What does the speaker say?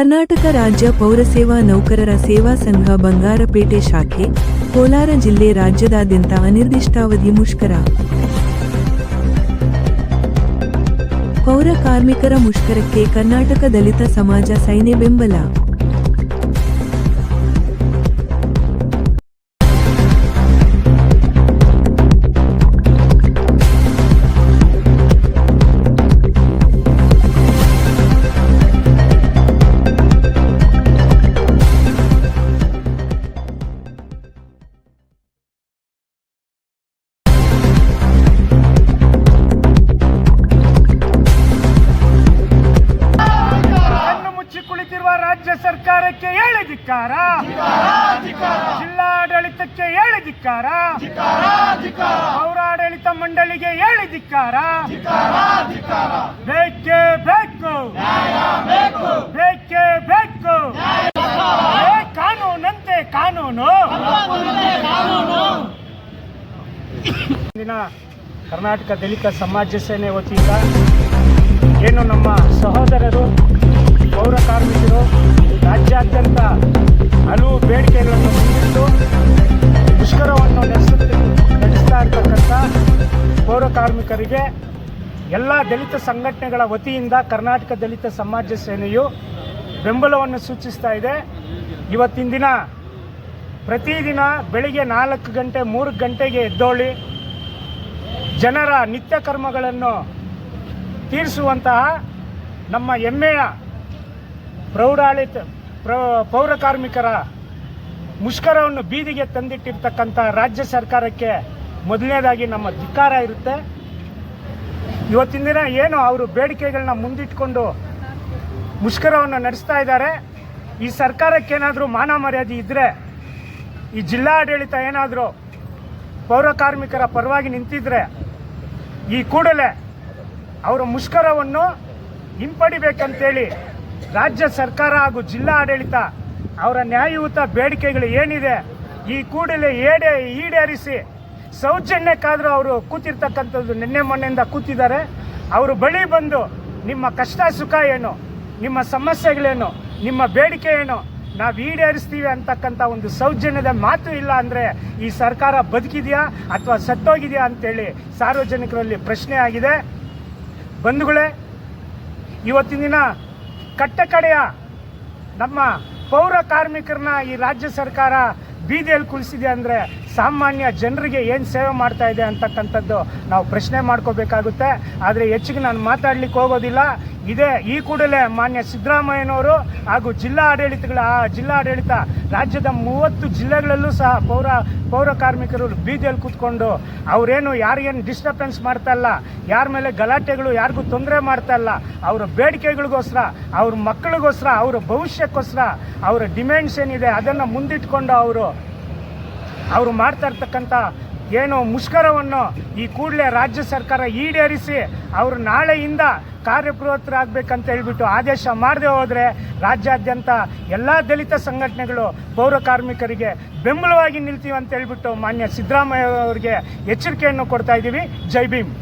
ಕರ್ನಾಟಕ ರಾಜ್ಯ ಪೌರಸೇವಾ ನೌಕರರ ಸೇವಾ ಸಂಘ ಬಂಗಾರಪೇಟೆ ಶಾಖೆ, ಕೋಲಾರ ಜಿಲ್ಲೆ ರಾಜ್ಯದಾದ್ಯಂತ ಅನಿರ್ದಿಷ್ಟಾವಧಿ ಮುಷ್ಕರ. ಪೌರ ಕಾರ್ಮಿಕರ ಮುಷ್ಕರಕ್ಕೆ ಕರ್ನಾಟಕ ದಲಿತ ಸಮಾಜ ಸೈನ್ಯ ಬೆಂಬಲ. ಸರ್ಕಾರಕ್ಕೆ ಹೇಳಿ ಧಿಕ್ಕಾರ. ಜಿಲ್ಲಾಡಳಿತಕ್ಕೆ ಹೇಳಿ ಧಿಕ್ಕಾರ. ಪೌರಾಡಳಿತ ಮಂಡಳಿಗೆ ಹೇಳಿ ಧಿಕ್ಕಾರ. ಬೇಕೇ ಬೇಕು. ಬೇಕೇ ಬೇಕು. ಕಾನೂನಂತೆ ಕಾನೂನು ಕರ್ನಾಟಕ ದಲಿತ ಸಮಾಜ ಸೇನೆ ವತಿಯಿಂದ ಏನು ನಮ್ಮ ಸಹೋದರರು, ಪೌರ ಕಾರ್ಮಿಕರು ರಾಜ್ಯಾದ್ಯಂತ ಹಲವು ಬೇಡಿಕೆಗಳನ್ನು ಮುಂದಿಟ್ಟು ಮುಷ್ಕರವನ್ನು ನಡೆಸುತ್ತಿ ನಡೆಸ್ತಾ ಇರ್ತಕ್ಕಂಥ ಪೌರ ಕಾರ್ಮಿಕರಿಗೆ ಎಲ್ಲ ದಲಿತ ಸಂಘಟನೆಗಳ ವತಿಯಿಂದ ಕರ್ನಾಟಕ ದಲಿತ ಸಮಾಜ ಸೇನೆಯು ಬೆಂಬಲವನ್ನು ಸೂಚಿಸ್ತಾ ಇದೆ. ಇವತ್ತಿನ ದಿನ ಪ್ರತಿದಿನ ಬೆಳಿಗ್ಗೆ ನಾಲ್ಕು ಗಂಟೆ, ಮೂರು ಗಂಟೆಗೆ ಎದ್ದೋಳಿ. ಜನರ ನಿತ್ಯ ಕರ್ಮಗಳನ್ನು ತೀರಿಸುವಂತಹ ನಮ್ಮ ಹೆಮ್ಮೆಯ ಪ್ರೌಢಾಳಿತ ಪ್ರ, ಪೌರ ಕಾರ್ಮಿಕರ ಮುಷ್ಕರವನ್ನು ಬೀದಿಗೆ ತಂದಿಟ್ಟಿರ್ತಕ್ಕಂಥ ರಾಜ್ಯ ಸರ್ಕಾರಕ್ಕೆ ಮೊದಲನೇದಾಗಿ ನಮ್ಮ ಧಿಕ್ಕಾರ ಇರುತ್ತೆ. ಇವತ್ತಿನ ದಿನ ಏನು ಅವರು ಬೇಡಿಕೆಗಳನ್ನ ಮುಂದಿಟ್ಕೊಂಡು ಮುಷ್ಕರವನ್ನು ನಡೆಸ್ತಾ ಇದ್ದಾರೆ. ಈ ಸರ್ಕಾರಕ್ಕೇನಾದರೂ ಮಾನ ಮರ್ಯಾದೆ ಇದ್ದರೆ ಈ ಜಿಲ್ಲಾಡಳಿತ ಏನಾದರೂ ಪೌರ ಕಾರ್ಮಿಕರ ಪರವಾಗಿ ನಿಂತಿದ್ರೆ, ಈ ಕೂಡಲೇ ಅವರ ಮುಷ್ಕರವನ್ನು ಹಿಂಪಡಿಬೇಕಂತೇಳಿ ರಾಜ್ಯ ಸರ್ಕಾರ ಹಾಗೂ ಜಿಲ್ಲಾ ಆಡಳಿತ ಅವರ ನ್ಯಾಯಯುತ ಬೇಡಿಕೆಗಳು ಏನಿದೆ, ಈ ಕೂಡಲೇ ಏಡೆ, ಈಡೇರಿಸಿ ಸೌಜನ್ಯಕ್ಕಾದರೂ ಅವರು ಕೂತಿರ್ತಕ್ಕಂಥದ್ದು ನಿನ್ನೆ ಮೊನ್ನೆಯಿಂದ ಕೂತಿದ್ದಾರೆ. ಅವರು ಬಳಿ ಬಂದು ನಿಮ್ಮ ಕಷ್ಟ ಸುಖ ಏನು, ನಿಮ್ಮ ಸಮಸ್ಯೆಗಳೇನು, ನಿಮ್ಮ ಬೇಡಿಕೆ ಏನು, ನಾವು ಈಡೇರಿಸ್ತೀವಿ ಅಂತಕ್ಕಂಥ ಒಂದು ಸೌಜನ್ಯದ ಮಾತು ಇಲ್ಲ ಅಂದರೆ ಈ ಸರ್ಕಾರ ಬದುಕಿದೆಯಾ ಅಥವಾ ಸತ್ತೋಗಿದೆಯಾ ಅಂತೇಳಿ ಸಾರ್ವಜನಿಕರಲ್ಲಿ ಪ್ರಶ್ನೆ ಆಗಿದೆ ಬಂಧುಗಳೇ, ಇವತ್ತಿನ ದಿನ ಕಟ್ಟ ಕಡೆಯ ನಮ್ಮ ಪೌರ ಕಾರ್ಮಿಕರನ್ನ ಈ ರಾಜ್ಯ ಸರ್ಕಾರ ಬೀದಿಯಲ್ಲಿ ಕುಳಿಸಿದೆ ಅಂದರೆ ಸಾಮಾನ್ಯ ಜನರಿಗೆ ಏನು ಸೇವೆ ಮಾಡ್ತಾ ಇದೆ ಅಂತಕ್ಕಂಥದ್ದು ನಾವು ಪ್ರಶ್ನೆ ಮಾಡ್ಕೋಬೇಕಾಗುತ್ತೆ. ಆದರೆ ಹೆಚ್ಚಿಗೆ ನಾನು ಮಾತಾಡ್ಲಿಕ್ಕೆ ಹೋಗೋದಿಲ್ಲ. ಇದೇ ಈ ಕೂಡಲೇ ಮಾನ್ಯ ಸಿದ್ದರಾಮಯ್ಯನವರು ಹಾಗೂ ಜಿಲ್ಲಾ ಆಡಳಿತಗಳ, ಆ ಜಿಲ್ಲಾ ಆಡಳಿತ ರಾಜ್ಯದ ಮೂವತ್ತು ಜಿಲ್ಲೆಗಳಲ್ಲೂ ಸಹ ಪೌರ ಪೌರ ಕಾರ್ಮಿಕರು ಬೀದಿಯಲ್ಲಿ ಕೂತ್ಕೊಂಡು ಅವರೇನು ಯಾರಿಗೇನು ಡಿಸ್ಟರ್ಬೆನ್ಸ್ ಮಾಡ್ತಾ ಇಲ್ಲ, ಯಾರ ಮೇಲೆ ಗಲಾಟೆಗಳು, ಯಾರಿಗೂ ತೊಂದರೆ ಮಾಡ್ತಾ ಇಲ್ಲ, ಅವರ ಬೇಡಿಕೆಗಳಿಗೋಸ್ಕರ, ಅವ್ರ ಮಕ್ಕಳಿಗೋಸ್ಕರ, ಅವರ ಭವಿಷ್ಯಕ್ಕೋಸ್ಕರ, ಅವರ ಡಿಮ್ಯಾಂಡ್ಸ್ ಏನಿದೆ ಅದನ್ನು ಮುಂದಿಟ್ಕೊಂಡು ಅವರು ಅವರು ಮಾಡ್ತಾ ಇರ್ತಕ್ಕಂಥ ಏನು ಮುಷ್ಕರವನ್ನು ಈ ಕೂಡಲೇ ರಾಜ್ಯ ಸರ್ಕಾರ ಈಡೇರಿಸಿ ಅವರು ನಾಳೆಯಿಂದ ಕಾರ್ಯಪ್ರವೃತ್ತರಾಗಬೇಕಂತ ಹೇಳಿಬಿಟ್ಟು ಆದೇಶ ಮಾಡದೆ ಹೋದರೆ ರಾಜ್ಯಾದ್ಯಂತ ಎಲ್ಲ ದಲಿತ ಸಂಘಟನೆಗಳು ಪೌರ ಕಾರ್ಮಿಕರಿಗೆ ಬೆಂಬಲವಾಗಿ ನಿಲ್ತೀವಿ ಅಂತ ಹೇಳ್ಬಿಟ್ಟು ಮಾನ್ಯ ಸಿದ್ದರಾಮಯ್ಯ ಅವರಿಗೆ ಎಚ್ಚರಿಕೆಯನ್ನು ಕೊಡ್ತಾ ಇದ್ದೀವಿ. ಜೈ ಭೀಮ್.